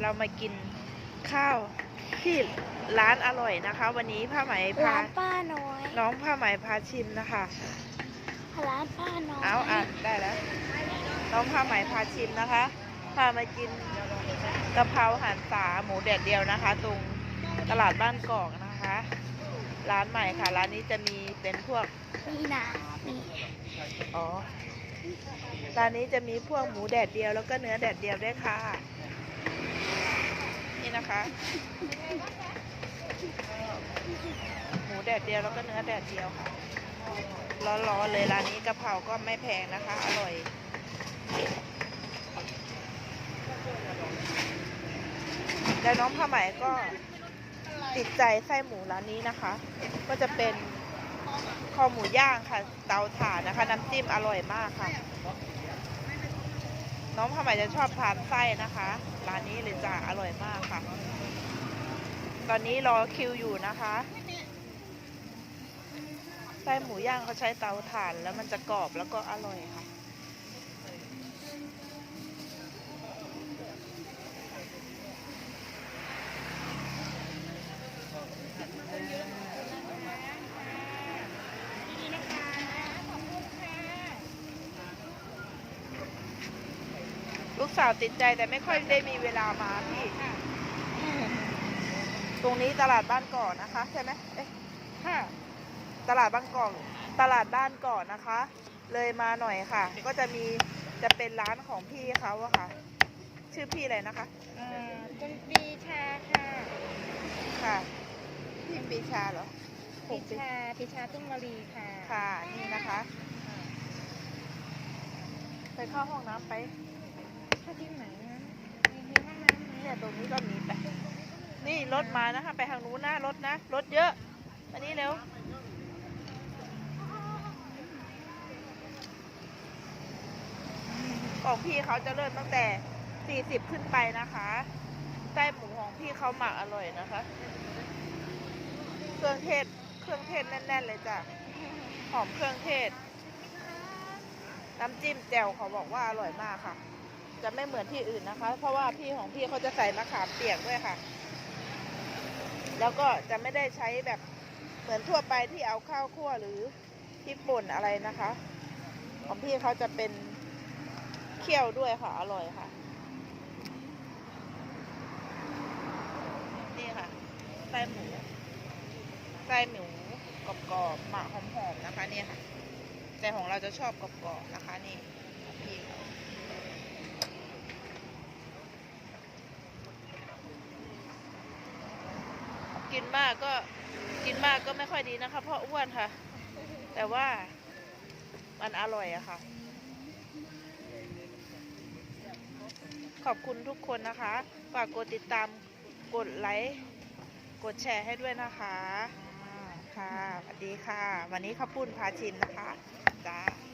เรามากินข้าวที่ร้านอร่อยนะคะ วันนี้ผ้าไหมพาร้านป้าน้อย น้องผ้าไหมพาชิมนะคะร้านป้าน้อยเอาอะได้แล้ว น้องผ้าไหมพาชิมนะคะพามากินกะเพราหันษาหมูแดดเดียวนะคะ ตรงตลาดบ้านกอกนะคะ ร้านใหม่ค่ะ ร้านนี้จะมีเป็นพวกมีหนามีอ๋อร้านนี้จะมีพวกหมูแดดเดียวแล้วก็เนื้อแดดเดียวด้วยค่ะ นี่นะคะ หมูแดดเดียวแล้วก็เนื้อแดดเดียวค่ะ ร้อนๆเลยร้านนี้กะเพราก็ไม่แพงนะคะ อร่อยแล้วน้องผ้าไหมก็ติดใจไส้หมูร้านนี้นะคะ ก็จะเป็นคอหมูย่างค่ะ เตาถ่านนะคะ น้ำจิ้มอร่อยมากค่ะ น้องผ้าไหมจะชอบทานไส้นะคะ ร้านนี้เลยจ้าอร่อยมากค่ะ ตอนนี้รอคิวอยู่นะคะไส้หมูย่างเขาใช้เตาถ่านแล้วมันจะกรอบแล้วก็อร่อยค่ะ สาวติดใจแต่ไม่ค่อยได้มีเวลามาพี่ ตรงนี้ตลาดบ้านก่อนนะคะ ใช่ไหมเอ๊ะค่ะ ตลาดบ้านก่อนตลาดบ้านก่อนนะคะ เลยมาหน่อยค่ะ ก็จะมีจะเป็นร้านของพี่เขาอะค่ะ ชื่อพี่อะไรนะคะอ่าคุณปีชาค่ะค่ะพี่ปีชาเหรอปีชาปีชาตุ้งมารีค่ะ ค่ะนี่นะคะ ไปเข้าห้องน้ำไป ถ้าที่ไหนนะเนี่ยตรงนี้ก็มีไป นี่รถมานะคะ ไปทางนู้นนะรถนะ รถเยอะอันนี้เร็วของพี่เขาจะเริ่มตั้งแต่ 40 ขึ้นไปนะคะไส้หมูของพี่เขาหมักอร่อยนะคะ เครื่องเทศ เครื่องเทศแน่น ๆ เลยจ้ะ หอมเครื่องเทศ น้ำจิ้มแจ่วเขาบอกว่าอร่อยมากค่ะ จะไม่เหมือนที่อื่นนะคะ เพราะว่าพี่ของพี่เขาจะใส่มะขามเปียกด้วยค่ะ แล้วก็จะไม่ได้ใช้แบบเหมือนทั่วไปที่เอาข้าวคั่วหรือพริกป่นอะไรนะคะ ของพี่เขาจะเป็นเคี่ยวด้วยค่ะ อร่อยค่ะ นี่ค่ะไส้หมูไส้หมูกรอบๆหมักหอมๆนะคะ เนี่ยค่ะ แต่ของเราจะชอบกรอบๆนะคะ นี่ของพี่เขา กินมากก็กินมากก็ไม่ค่อยดีนะคะ เพราะอ้วนค่ะ แต่ว่ามันอร่อยอะค่ะ ขอบคุณทุกคนนะคะ ฝากกดติดตามกดไลค์กดแชร์ให้ด้วยนะคะ ค่ะสวัสดีค่ะ วันนี้ข้าวปุ้นพาชิมนะคะจ้า